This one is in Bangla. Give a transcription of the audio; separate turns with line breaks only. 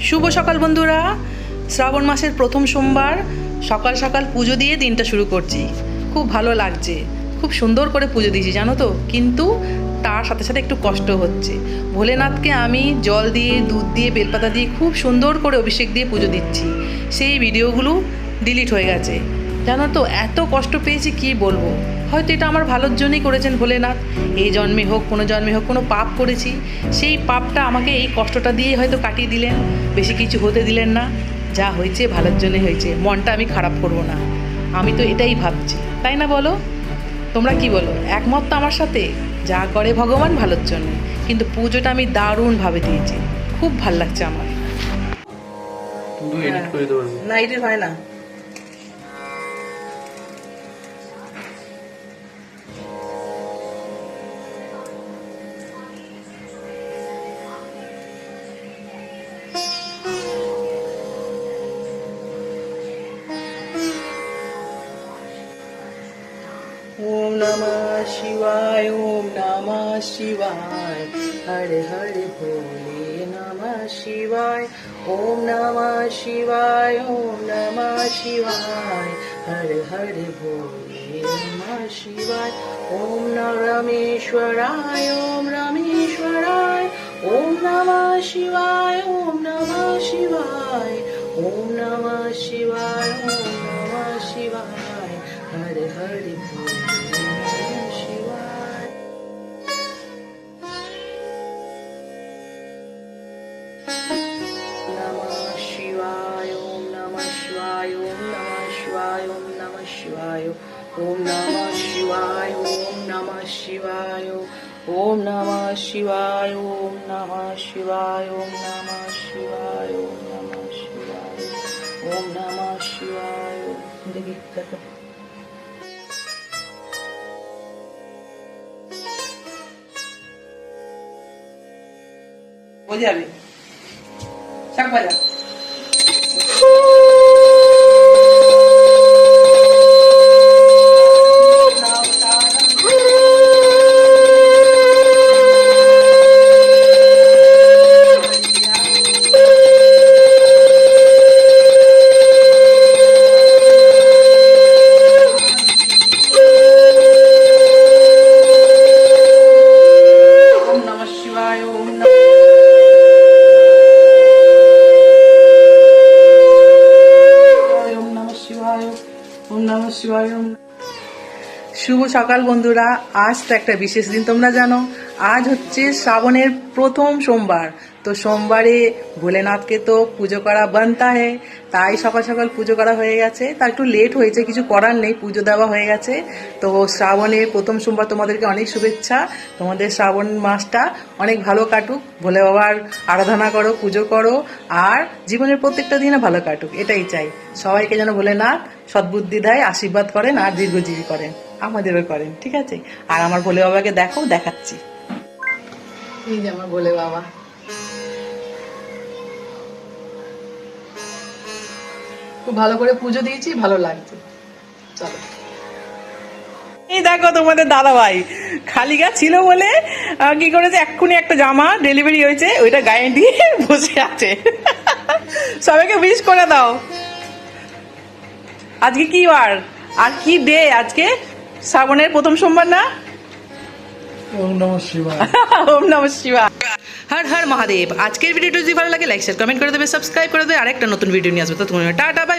শুভ সকাল বন্ধুরা। শ্রাবণ মাসের প্রথম সোমবার, সকাল সকাল পুজো দিয়ে দিনটা শুরু করছি। খুব ভালো লাগছে। খুব সুন্দর করে পুজো দিয়েছি, জানো তো? কিন্তু তার সাথে সাথে একটু কষ্ট হচ্ছে। ভোলেনাথকে আমি জল দিয়ে, দুধ দিয়ে, বেলপাতা দিয়ে খুব সুন্দর করে অভিষেক দিয়ে পুজো দিচ্ছি। সেই ভিডিওগুলো ডিলিট হয়ে গেছে। জানো তো, এত কষ্ট পেয়েছি, কি বলব? হয়তো এটা আমার ভালোর জন্যই করেছেন ভোলেনাথ। এই জন্মে হোক কোনো জন্মে হোক কোনো পাপ করেছি সেই পাপটা আমাকে এই কষ্টটা দিয়ে হয়তো কাটিয়ে দিলেন বেশি কিছু হতে দিলেন না। যা হয়েছে ভালোর জন্যই হয়েছে মনটা আমি খারাপ করব না। আমি তো এটাই ভাবছি তাই না বলো? তোমরা কি বলো? একমত তো আমার সাথে? যা করে ভগবান ভালোর জন্য কিন্তু পুজোটা আমি দারুণভাবে দিয়েছি। খুব ভালো লাগছে আমার।
কিন্তু এডিট করে দেবো আমি।
না এডিট হয় না। ওম নমঃ শিবায়, ওম নমঃ শিবায়। হরে হরে ভোলে নমঃ শিবায়, ওম নমঃ শিবায়, ওম নমঃ শিবায়। হরে হরে ভোলে নমঃ শিবায়, ওম রামেশ্বরায় ওম রামেশ্বরায়। ওম নমঃ শিবায়, ওম নমঃ শিবায়, ওম নমঃ শিবায়, ওম নমঃ শিবায়। হরে হরে ভোলে शिवाय ॐ नमः शिवाय ॐ नमः शिवाय ॐ नमः शिवाय ॐ नमः शिवाय ॐ नमः शिवाय ॐ नमः शिवाय ॐ नमः शिवाय देखिए देखो বোঝাবে শাক বাজা 私は呼んだ শুভ সকাল বন্ধুরা। আজ তো একটা বিশেষ দিন, তোমরা জানো। আজ হচ্ছে শ্রাবণের প্রথম সোমবার। তো সোমবারে ভোলেনাথকে তো পুজো করা বানতা হে তাই সকাল সকাল পুজো করা হয়ে গেছে। তা একটু লেট হয়েছে, কিছু করার নেই, পুজো দেওয়া হয়ে গেছে। তো শ্রাবণের প্রথম সোমবার তোমাদেরকে অনেক শুভেচ্ছা। তোমাদের শ্রাবণ মাসটা অনেক ভালো কাটুক। ভোলে বাবার আরাধনা করো, পুজো করো, আর জীবনের প্রত্যেকটা দিনে ভালো কাটুক, এটাই চাই। সবাইকে যেন ভোলেনাথ সদ্বুদ্ধি দেয় আশীর্বাদ করেন আর দীর্ঘজীবী করেন। আমাদেরও করেন ঠিক আছে? আর আমার ভোলে বাবাকে দেখো দেখাচ্ছি। এই যে আমার ভোলে বাবা। খুব ভালো করে পুজো দিয়েছি ভালো লাগছে। চলো। এই দেখো তোমাদের দাদা ভাই খালি গা ছিল বলে কি করেছে এক্ষুনি একটা জামা ডেলিভারি হয়েছে ওইটা গায়ে দিয়ে বসে আছে। সবাইকে উইশ করে দাও। আজকে কি বার? আর কি ডে আজকে? শ্রাবণের প্রথম সোমবার না?
ওম নমঃ
ওম নম শিবা হর হর মহাদেব। আজকের ভিডিওটা যদি ভালো লাগে লাইক শেয়ার কমেন্ট করে দেবে সাবস্ক্রাইব করে দেবে আরেকটা নতুন ভিডিও নিয়ে আসবে। তো তুমি টাটা বাই